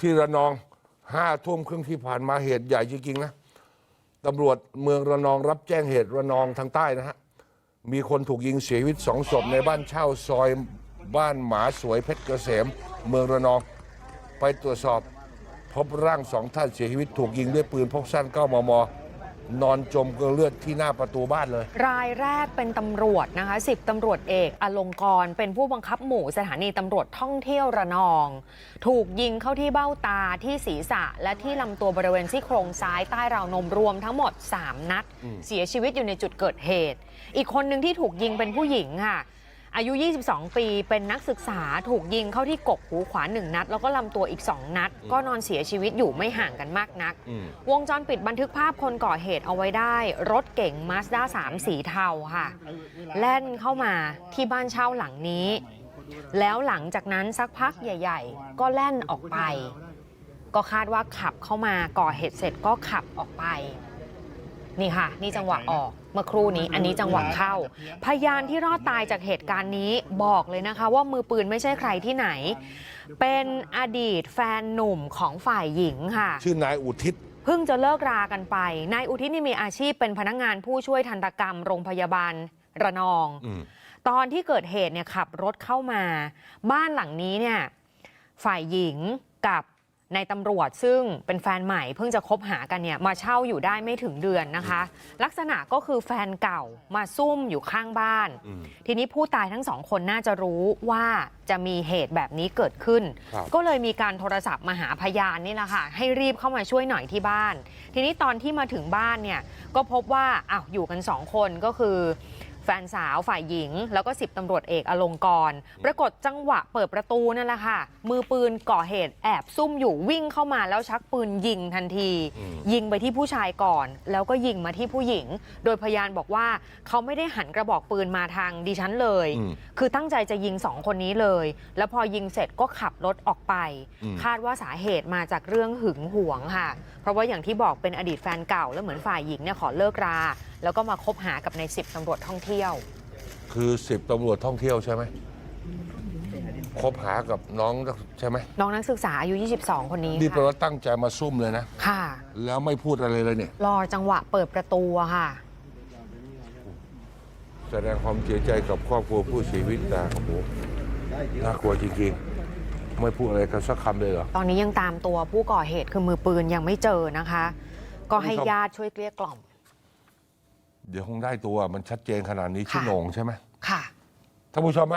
ที่ระนองห้าทุ่มครึ่งที่ผ่านมาเหตุใหญ่จริงๆนะตำรวจเมืองระนองรับแจ้งเหตุระนองทางใต้นะฮะ มีคนถูกยิงเสียชีวิตสองศพในบ้านเช่าซอยบ้านหมาสวยเพชรเกษม เมืองระนอง ไปตรวจสอบ พบร่างสองท่านเสียชีวิตถูกยิงด้วยปืนพกสั้น9มม นอนจมกองเลือดที่หน้าประตูบ้านเลย รายแรกเป็นตำรวจนะคะสิบตำรวจเอกอลงกรณ์เป็นผู้บังคับหมู่สถานีตำรวจท่องเที่ยวระนอง ถูกยิงเข้าที่เบ้าตาที่ศีรษะ และที่ลำตัวบริเวณซี่โครงซ้ายใต้ราวนมรวมทั้งหมด 3 นัด เสียชีวิตอยู่ในจุดเกิดเหตุ อีกคนหนึ่งที่ถูกยิงเป็นผู้หญิงค่ะ อายุ 22 ปี เป็นนักศึกษาถูกยิงเข้าที่กกหูขวา 1 นัด แล้วก็ลำตัวอีก 2 นัด ก็นอนเสียชีวิตอยู่ไม่ห่างกันมากนักอืมวงจรปิดบันทึกภาพคนก่อเหตุเอาไว้ได้ รถเก๋งมาสด้า3 สีเทาค่ะ แล่นเข้ามาที่บ้านเช่าหลังนี้ แล้วหลังจากนั้นสักพักใหญ่ ๆ ก็แล่นออกไป ก็คาดว่าขับเข้ามาก่อเหตุเสร็จก็ขับออกไป นี่ค่ะ นี่จังหวะออกเมื่อครู่นี้ อันนี้จังหวะเข้า พยานที่รอดตายจากเหตุการณ์นี้บอกเลยนะคะ ว่ามือปืนไม่ใช่ใครที่ไหน เป็นอดีตแฟนหนุ่มของฝ่ายหญิงค่ะ ชื่อนายอุทิศเพิ่งจะเลิกรากันไป นายอุทิศนี่มีอาชีพเป็นพนักงานผู้ช่วยทันตกรรมโรงพยาบาลระนองอืมตอนที่เกิดเหตุเนี่ยขับรถเข้ามา บ้านหลังนี้เนี่ยฝ่ายหญิงกับ นายตำรวจซึ่งเป็นแฟนใหม่เพิ่งจะคบหากันเนี่ยมาเช่าอยู่ได้ไม่ถึงเดือนนะคะ ลักษณะก็คือแฟนเก่ามาซุ่มอยู่ข้างบ้านอืมทีนี้ผู้ตายทั้งสองคนน่าจะรู้ว่าจะมีเหตุแบบนี้เกิดขึ้นครับก็เลยมีการโทรศัพท์มาหาพยานนี่แหละค่ะให้รีบเข้ามาช่วยหน่อยที่บ้าน ทีนี้ตอนที่มาถึงบ้านเนี่ยก็พบว่าอ้าวอยู่กันสองคนก็คือ แฟนสาวฝ่ายหญิง แล้วก็สิบตำรวจเอกอลงกรณ์ปรากฏจังหวะเปิดประตูนั่นแหละค่ะ มือปืนก่อเหตุแอบซุ่มอยู่วิ่งเข้ามาแล้วชักปืนยิงทันทีอืมยิงไปที่ผู้ชายก่อน แล้วก็ยิงมาที่ผู้หญิง โดยพยานบอกว่าเขาไม่ได้หันกระบอกปืนมาทางดิฉันเลยอืมคือตั้งใจจะยิงสองคนนี้เลย แล้วพอยิงเสร็จก็ขับรถออกไปอืมคาดว่าสาเหตุมาจากเรื่องหึงหวงค่ะ เพราะว่าอย่างที่บอกเป็นอดีตแฟนเก่าแล้วเหมือนฝ่ายหญิงเนี่ยขอเลิกรา แล้วก็มาคบหากับในสิบตำรวจท่องเที่ยวคือสิบตำรวจท่องเที่ยวใช่ไหมคบหากับน้องใช่ไหมน้องนักศึกษาอายุ 22 คนนี้นี่แปลค่ะว่าตั้งใจมาซุ่มเลยนะ ค่ะ แล้วไม่พูดอะไรเลยเนี่ย รอจังหวะเปิดประตูอะค่ะ แสดงความเสียใจกับครอบครัวผู้เสียชีวิตแต่โอ้โหน่ากลัวจริงๆ ไม่พูดอะไรกันสักคำเลยเหรอ ตอนนี้ยังตามตัวผู้ก่อเหตุคือมือปืนยังไม่เจอนะคะ ก็ให้คุณผู้ชมญาติช่วยเกลี้ยกล่อม เดี๋ยวคงได้ตัวมันชัดเจนขนาดนี้ค่ะชื่อโหนงใช่ไหมค่ะท่านผู้ชม